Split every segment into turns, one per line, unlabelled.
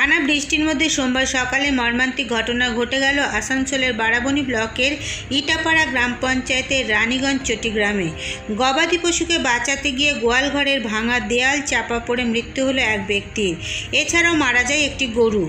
টানা বৃষ্টির মধ্যে সোমবার সকালে মর্মান্তিক ঘটনা ঘটে গেল আসানসোলের বারাবণী ব্লকের ইটাপাড়া গ্রাম পঞ্চায়েতের রানীগঞ্জ চটি গ্রামে গবাদি পশুকে বাঁচাতে গিয়ে গোয়ালঘরের ভাঙা দেয়াল চাপা পড়ে মৃত্যু হলো এক ব্যক্তির। এছাড়াও মারা যায় একটি গরু,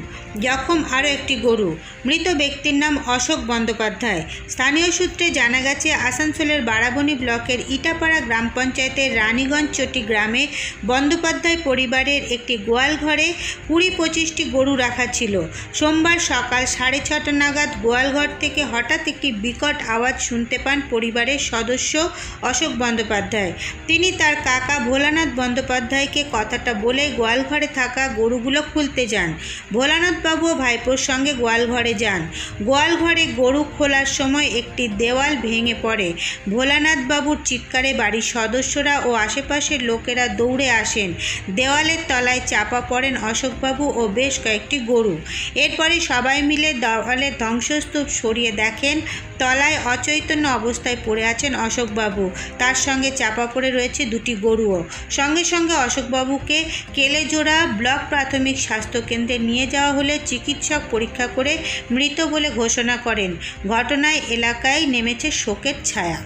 জখম আরও একটি গরু। মৃত ব্যক্তির নাম অশোক বন্দ্যোপাধ্যায়। স্থানীয় সূত্রে জানা গেছে, আসানসোলের বারাবণী ব্লকের ইটাপাড়া গ্রাম পঞ্চায়েতের রানীগঞ্জ চটি গ্রামে বন্দ্যোপাধ্যায় পরিবারের একটি গোয়াল ঘরে কুড়ি পঁচিশটি গরু রাখা ছিল। সোমবার সকাল সাড়ে ছটা নাগাদ গোয়ালঘর থেকে হঠাৎ একটি বিকট আওয়াজ শুনতে পান পরিবারের সদস্য অশোক বন্দ্যোপাধ্যায়। তিনি তার কাকা ভোলানাথ বন্দ্যোপাধ্যায়কে কথাটা বলে গোয়ালঘরে থাকা গরুগুলো খুলতে যান। ভোলানাথবাবু ভাইপোর সঙ্গে গোয়ালঘরে যান। গোয়ালঘরে গরু খোলার সময় একটি দেওয়াল ভেঙে পড়ে। ভোলানাথবাবুর চিৎকারে বাড়ির সদস্যরা ও আশেপাশের লোকেরা দৌড়ে আসেন। দেওয়ালের তলায় চাপা পড়েন অশোকবাবু ও বেশ কয়েকটি গরু। এরপরে সবাই মিলে দেওয়ালের ধ্বংসস্তূপ সরিয়ে দেখেন, তলায় অচৈতন্য অবস্থায় পড়ে আছেন অশোকবাবু। তার সঙ্গে চাপা পড়ে রয়েছে দুটি গরুও। সঙ্গে সঙ্গে অশোকবাবুকে কেলেজোড়া ব্লক প্রাথমিক স্বাস্থ্যকেন্দ্রে নিয়ে যাওয়া হলে চিকিৎসক পরীক্ষা করে মৃত বলে ঘোষণা করেন। ঘটনায় এলাকায় নেমেছে শোকের ছায়া।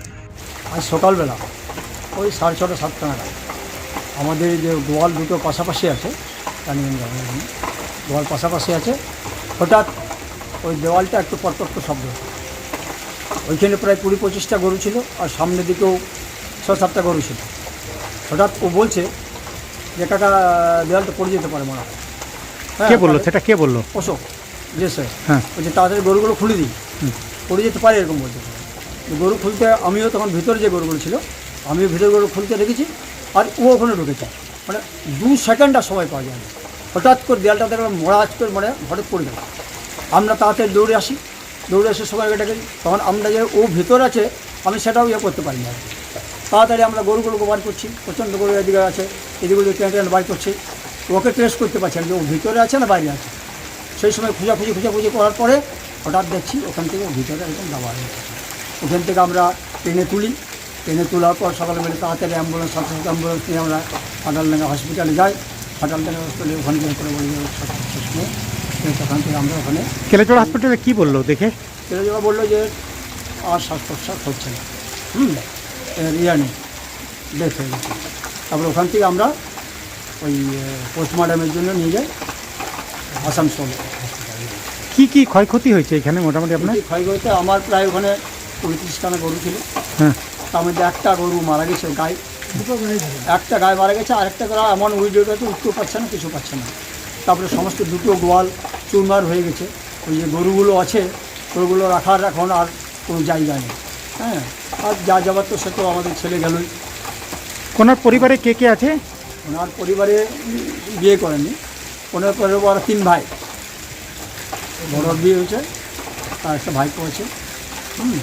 আজ সকালবেলা, ওই সাড়ে ছটা, সাতটা নাগাদ। আমাদের যে গোয়াল দুটো পাশাপাশি আছে রানীগঞ্জ গোয়াল পাশাপাশি আছে। হঠাৎ ওই দেওয়ালটা একটু পটপট শব্দ। ওইখানে প্রায় কুড়ি পঁচিশটা গরু ছিল আর সামনের দিকেও ছ সাতটা গরু ছিল। হঠাৎ ও বলছে যে কাকা দেওয়ালটা পড়ে যেতে পারে মনে হয়।
কে বলল? সেটা কে বলল?
অশোক। যে স্যার।
হ্যাঁ।
বলছে তাড়াতাড়ি গরুগুলো খুলে দিই।
হুম।
পড়ে যেতে পারে এরকম বলতে গরু খুলতে আমিও তখন ভিতরে যে গরুগুলো ছিল আমিও ভিতরে গরু খুলতে রেখেছি আর ও ওখানে ঢুকেছে। মানে দু সেকেন্ড আর সময় পাওয়া যায় না হঠাৎ করে দেয়ালটা দেখলাম মরা আজ করে মানে হঠাৎ পড়ে গেল। আমরা তাড়াতাড়ি দৌড়ে আসি। দৌড়ে এসে সবাই ডেকে তখন আমরা যে ও ভেতর আছে, আমি সেটাও ইয়ে করতে পারি না তাড়াতাড়ি আমরা গরুগুলোকে বার করছি, প্রচণ্ড গরু এদিকে আছে, এদিকে টেনে টেনে বার করছি। ওকে ট্রেস করতে পারছি যে ও ভিতরে আছে না বাইরে আছে। সেই সময় খোঁজাখুঁজি খোঁজাখুঁজি করার পরে হঠাৎ দেখছি ওখান থেকে ও ভিতরে একদম দাবা হয়ে ওখান থেকে আমরা ট্রেনে তুলি। ট্রেনে তোলার পর সকালে তাড়াতাড়ি অ্যাম্বুলেন্স সাথে অ্যাম্বুলেন্স নিয়ে আমরা ফাটালডাঙ্গা হসপিটালে যাই। ফাটালডাঙ্গা হসপিটালে ওখানে গিয়ে করে বলি শেষ তখন থেকে আমরা ওখানে
কেলেচড়া হসপিটালে কি বলল দেখে?
তেলেজোড়া বলল যে আর শ্বাস প্রশ্বাস হচ্ছে না। হুম ইয়ে নেই ডেথ হয়ে গেছে। তারপরে ওখান থেকে আমরা ওই পোস্টমর্টমের জন্য নিয়ে যাই আসানসোল।
কি কি ক্ষয়ক্ষতি হয়েছে এখানে মোটামুটি আপনার?
এই ক্ষয়ক্ষতিতে আমার প্রায় ওখানে পঁয়ত্রিশ খানা গরু ছিল।
হ্যাঁ।
তার মধ্যে একটা গরু মারা গেছে গায়ে একটা গায়ে মারা গেছে আর একটা গরু এমন উইডিও গেছে উঠতেও পারছে না কিছু পাচ্ছে না। তারপরে সমস্ত দুটো গোয়াল চুরমার হয়ে গেছে। ওই যে গরুগুলো আছে গরুগুলো রাখার এখন আর কোনো জায়গা নেই। হ্যাঁ আর যা যাবার তো সে তো আমাদের ছেলে গেলই।
ওনার পরিবারে কে কে আছে?
ওনার পরিবারে বিয়ে করেনি। ওনার পরিবার তিন ভাই। বড় বিয়ে হয়েছে আর একটা ভাইপো আছে। হুম।